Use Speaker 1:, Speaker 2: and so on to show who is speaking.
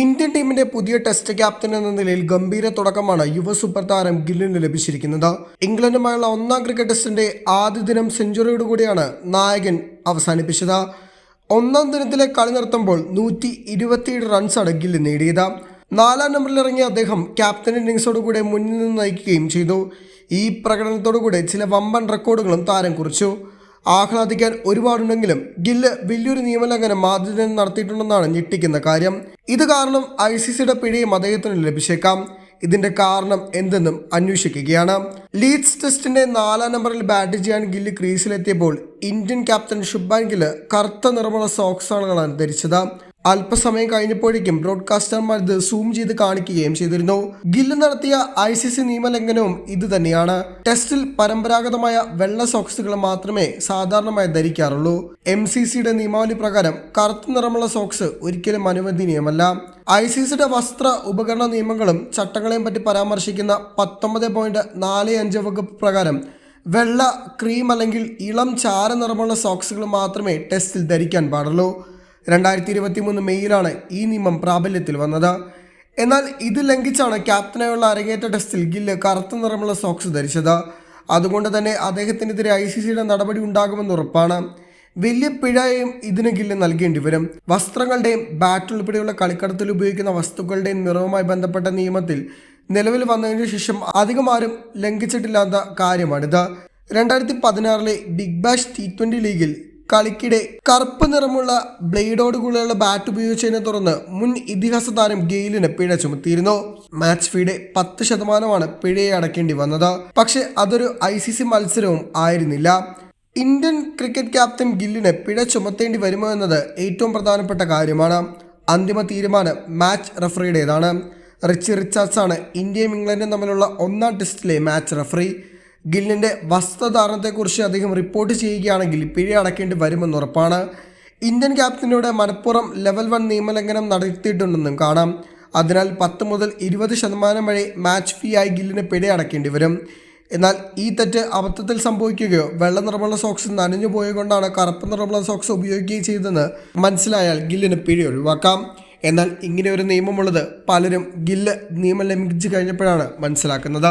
Speaker 1: Indian ടീമിന്റെ പുതിയ test captain എന്ന നിലയിൽ ഗംഭീര തുടക്കമാണ് യുവ സൂപ്പർ താരം ഗില്ലിന് ലഭിച്ചിരിക്കുന്നത്. ഇംഗ്ലണ്ടുമായുള്ള ഒന്നാം ക്രിക്കറ്റ് ടെസ്റ്റിന്റെ ആദ്യ ദിനം സെഞ്ചുറിയോടുകൂടിയാണ് നായകൻ അവസാനിപ്പിച്ചത്. ഒന്നാം ദിനത്തിലെ കളി നിർത്തുമ്പോൾ നൂറ്റി ഇരുപത്തിയേഴ് റൺസാണ് ഗില്ല് നേടിയത്. നാലാം നമ്പറിൽ ഇറങ്ങിയ അദ്ദേഹം ക്യാപ്റ്റൻ ഇന്നിങ്സോടുകൂടെ മുന്നിൽ നിന്ന് നയിക്കുകയും ചെയ്തു. ഈ പ്രകടനത്തോടുകൂടെ ചില വമ്പൻ റെക്കോർഡുകളും താരം കുറിച്ചു. ആഹ്ലാദിക്കാൻ ഒരുപാടുണ്ടെങ്കിലും ഗില്ല് വലിയൊരു നിയമലംഘനം മാധ്യമം നടത്തിയിട്ടുണ്ടെന്നാണ് ഞെട്ടിക്കുന്ന കാര്യം. ഇത് കാരണം ഐ സി സിയുടെ പിഴയും അദ്ദേഹത്തിന് ലഭിച്ചേക്കാം. ഇതിന്റെ കാരണം എന്തെന്നും അന്വേഷിക്കുകയാണ്. ലീഡ്സ് ടെസ്റ്റിന്റെ നാലാം നമ്പറിൽ ബാറ്റ് ചെയ്യാൻ ഗില്ല് ക്രീസിലെത്തിയപ്പോൾ ഇന്ത്യൻ ക്യാപ്റ്റൻ ശുഭാൻ ഗില്ല് കറുത്ത നിറമുള്ള സോക്സാണ് ധരിച്ചത്. അല്പസമയം കഴിഞ്ഞപ്പോഴേക്കും ബ്രോഡ്കാസ്റ്റർമാർ ഇത് സൂം ചെയ്ത് കാണിക്കുകയും ചെയ്തിരുന്നു. ഗില്ല് നടത്തിയ ഐ സി സി നിയമലംഘനവും ഇത് തന്നെയാണ് ടെസ്റ്റിൽ പരമ്പരാഗതമായ വെള്ള സോക്സുകൾ മാത്രമേ സാധാരണമായി ധരിക്കാറുള്ളൂ. എം സി സിയുടെ നിയമാവലി പ്രകാരം കറുത്ത നിറമുള്ള സോക്സ് ഒരിക്കലും അനുവദനീയമല്ല. ഐ സി സിയുടെ വസ്ത്ര ഉപകരണ നിയമങ്ങളും ചട്ടങ്ങളെയും പറ്റി പരാമർശിക്കുന്ന പത്തൊമ്പത് പോയിന്റ് നാല് അഞ്ച് വകുപ്പ് പ്രകാരം വെള്ള ക്രീം അല്ലെങ്കിൽ ഇളം ചാര നിറമുള്ള സോക്സുകൾ മാത്രമേ ടെസ്റ്റിൽ ധരിക്കാൻ പാടുള്ളൂ. രണ്ടായിരത്തി ഇരുപത്തി മൂന്ന് മെയ്യിലാണ് ഈ നിയമം പ്രാബല്യത്തിൽ വന്നത്. എന്നാൽ ഇത് ലംഘിച്ചാണ് ക്യാപ്റ്റനായുള്ള അരങ്ങേറ്റ ടെസ്റ്റിൽ ഗില്ല് കറുത്ത നിറമുള്ള സോക്സ് ധരിച്ചത്. അതുകൊണ്ട് തന്നെ അദ്ദേഹത്തിനെതിരെ ഐ സി സിയുടെ നടപടി ഉണ്ടാകുമെന്ന് ഉറപ്പാണ്. വലിയ പിഴയും ഇതിന് ഗില്ല് നൽകേണ്ടി വരും. വസ്ത്രങ്ങളുടെയും ബാറ്റ് ഉൾപ്പെടെയുള്ള കളിക്കടത്തിൽ ഉപയോഗിക്കുന്ന വസ്തുക്കളുടെയും നിറവുമായി ബന്ധപ്പെട്ട നിയമത്തിൽ നിലവിൽ വന്നതിന് ശേഷം അധികം ആരും ലംഘിച്ചിട്ടില്ലാത്ത കാര്യമാണിത്. രണ്ടായിരത്തി പതിനാറിലെ ബിഗ് ബാഷ് ടി ട്വന്റി ലീഗിൽ കളിക്കിടെ കറുപ്പ് നിറമുള്ള ബ്ലേഡോട് കൂടെയുള്ള ബാറ്റ് ഉപയോഗിച്ചതിനെ തുടർന്ന് മുൻ ഇതിഹാസ താരം ഗെയിലിന് പിഴ ചുമത്തിയിരുന്നു. മാച്ച് ഫീയുടെ പത്ത് ശതമാനമാണ് പിഴയെ അടക്കേണ്ടി വന്നത്. പക്ഷേ അതൊരു ഐ സി സി മത്സരവും ആയിരുന്നില്ല. ഇന്ത്യൻ ക്രിക്കറ്റ് ക്യാപ്റ്റൻ ഗില്ലിന് പിഴ ചുമത്തേണ്ടി വരുമോ എന്നത് ഏറ്റവും പ്രധാനപ്പെട്ട കാര്യമാണ്. അന്തിമ തീരുമാനം മാച്ച് റഫറിയുടേതാണ് റിച്ചി റിച്ചാർഡ്സ് ആണ് ഇന്ത്യയും ഇംഗ്ലണ്ടും തമ്മിലുള്ള ഒന്നാം ടെസ്റ്റിലെ മാച്ച് റഫറി ഗില്ലിന്റെ വസ്ത്രധാരണത്തെക്കുറിച്ച് അദ്ദേഹം റിപ്പോർട്ട് ചെയ്യുകയാണെങ്കിൽ പിഴ അടക്കേണ്ടി വരുമെന്ന് ഉറപ്പാണ്. ഇന്ത്യൻ ക്യാപ്റ്റനോട് മലപ്പുറം ലെവൽ വൺ നിയമലംഘനം നടത്തിയിട്ടുണ്ടെന്നും കാണാം. അതിനാൽ പത്ത് മുതൽ ഇരുപത് ശതമാനം വരെ മാച്ച് ഫീ ആയി ഗില്ലിന് പിഴ അടക്കേണ്ടി വരും. എന്നാൽ ഈ തെറ്റ് അബദ്ധത്തിൽ സംഭവിക്കുകയോ വെള്ള നിറമുള്ള സോക്സ് നനഞ്ഞു പോയതുകൊണ്ടാണ് കറുപ്പ് നിറമുള്ള സോക്സ് ഉപയോഗിക്കുകയും ചെയ്തതെന്ന് മനസ്സിലായാൽ ഗില്ലിന് പിഴ ഒഴിവാക്കാം. എന്നാൽ ഇങ്ങനെ ഒരു നിയമമുള്ളത് പലരും ഗില്ല് നിയമം ലംഘിച്ചു കഴിഞ്ഞപ്പോഴാണ് മനസ്സിലാക്കുന്നത്.